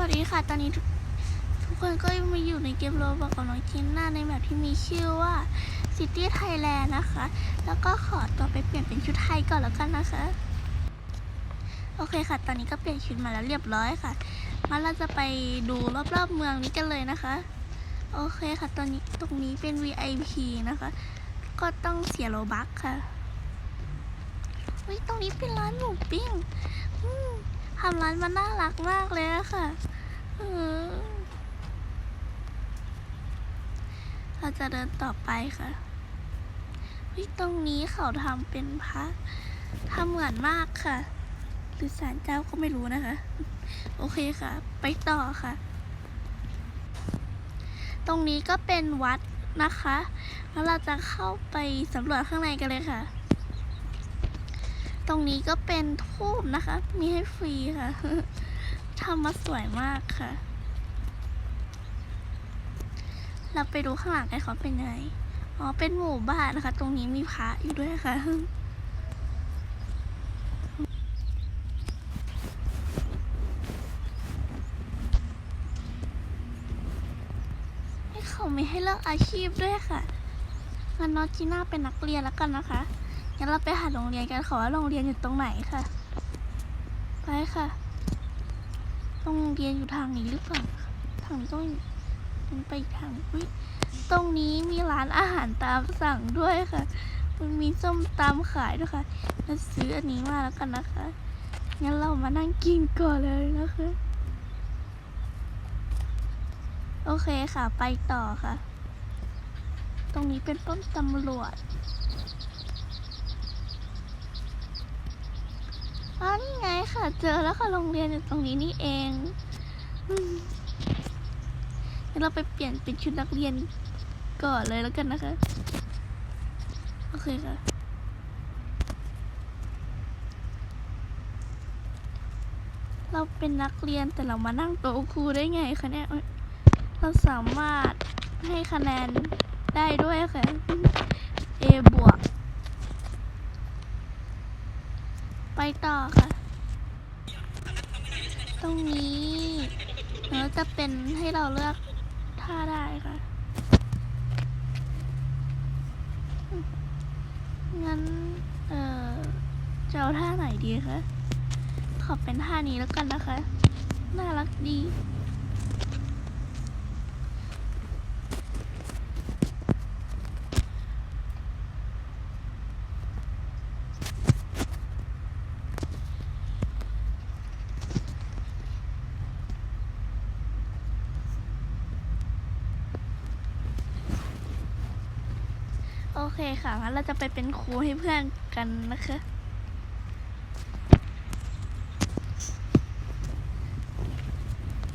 วัสดีค่ะ ตอนนี้ทุกคนก็มาอยู่ในเกมโรบอกกับน้องจินน่าในแบบที่มีชื่อว่า City Thailand นะคะ แล้วก็ขอตัวไปเปลี่ยนเป็นชุดไทยก่อนแล้วกันนะคะ โอเคค่ะ ตอนนี้ก็เปลี่ยนชุดมาแล้วเรียบร้อยค่ะ มาเราจะไปดูรอบๆเมืองนี้กันเลยนะคะ โอเคค่ะ ตอนนี้ตรงนี้เป็น VIP นะคะ ก็ต้องเสียโลบัคค่ะเฮ้ยตรงนี้เป็นร้านหมูปิ้งอืม ทำร้านมันน่ารักมากเลยอะค่ะเราจะเดินต่อไปค่ะเฮ้ยตรงนี้เขาทำเป็นพระทำเหมือนมากค่ะ หรือศาลเจ้าก็ไม่รู้นะคะ โอเคค่ะ ไปต่อค่ะ ตรงนี้ก็เป็นวัดนะคะ แล้วเราจะเข้าไปสำรวจข้างในกันเลยค่ะ ตรงนี้ก็เป็นทูบนะคะ มีให้ฟรีค่ะทำมาสวยมากค่ะ เราไปดูข้างหลังกันเขาเป็นไงอ๋อ เป็นหมู่บ้านนะคะ ตรงนี้มีพระอยู่ด้วยค่ะให้เขาไม่ให้เลือกอาชีพด้วยค่ะงั้นน้องจีน่าเป็นนักเรียนแล้วกันนะคะ งั้นเราไปหาโรงเรียนกันขอว่าโรงเรียนอยู่ตรงไหนค่ะ ไปค่ะ โรงเรียนอยู่ทางนี้หรือเปล่าทางนี้ต้องมันไปทางอุ๊ยตรงนี้มีร้านอาหารตามสั่งด้วยค่ะ มันมีส้มตำขายด้วยค่ะเราซื้ออันนี้มาแล้วกันนะคะ งั้นเรามานั่งกินก่อนเลยนะคะ โอเคค่ะ ไปต่อค่ะ ตรงนี้เป็นป้อมตำรวจ อ๋อนี่ไงค่ะ เจอแล้วค่ะโรงเรียนอยู่ตรงนี้นี่เองอืมงั้นเราไปเปลี่ยนเป็นชุดนักเรียนก่อนเลยแล้วกันนะคะ โอเคค่ะ เราเป็นนักเรียนแต่เรามานั่งโต๊ะครูได้ไงคะเนี่ย เราสามารถให้คะแนนได้ด้วยค่ะ A บวก ไป ต่อค่ะ ตรงนี้เราจะเป็นให้เราเลือกท่าได้ค่ะ งั้น เอ่อจะเอาท่าไหนดีคะ ขอเป็นท่านี้แล้วกันนะคะ น่ารักดี โอเคค่ะงั้นเราจะไปเป็นครูให้เพื่อนกันนะคะ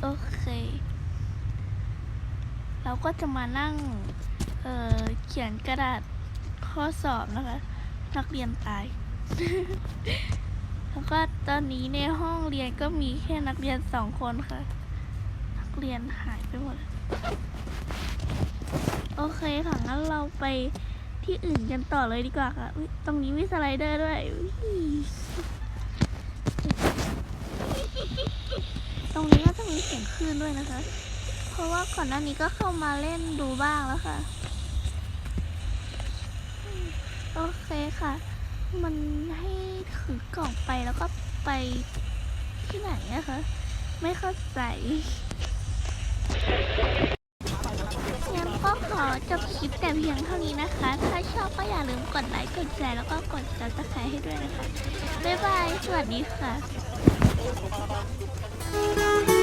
โอเค เราก็จะมานั่ง เอ่อ เขียนกระดาษข้อสอบนะคะ นักเรียนตาย แล้วก็ตอนนี้ในห้องเรียนก็มีแค่นักเรียนสองคนค่ะ นักเรียนหายไปหมด โอเคค่ะงั้นเราไป ที่อื่นกันต่อเลยดีกว่าค่ะตรงนี้มีสไลเดอร์ด้วยตรงนี้ก็จะมีเสียงคลื่นด้วยนะคะ เพราะว่าก่อนหน้านี้ก็เข้ามาเล่นดูบ้างแล้วค่ะ โอเคค่ะ มันให้ถือกล่องไปแล้วก็ไปที่ไหนนะคะ ไม่เข้าใจิปแต่เพียงเท่านี้นะคะ ถ้าชอบก็อย่าลืมกดไลค์ กดแชร์แล้วก็กดซับสไครให้ด้วยนะคะ บ๊ายบาย สวัสดีค่ะ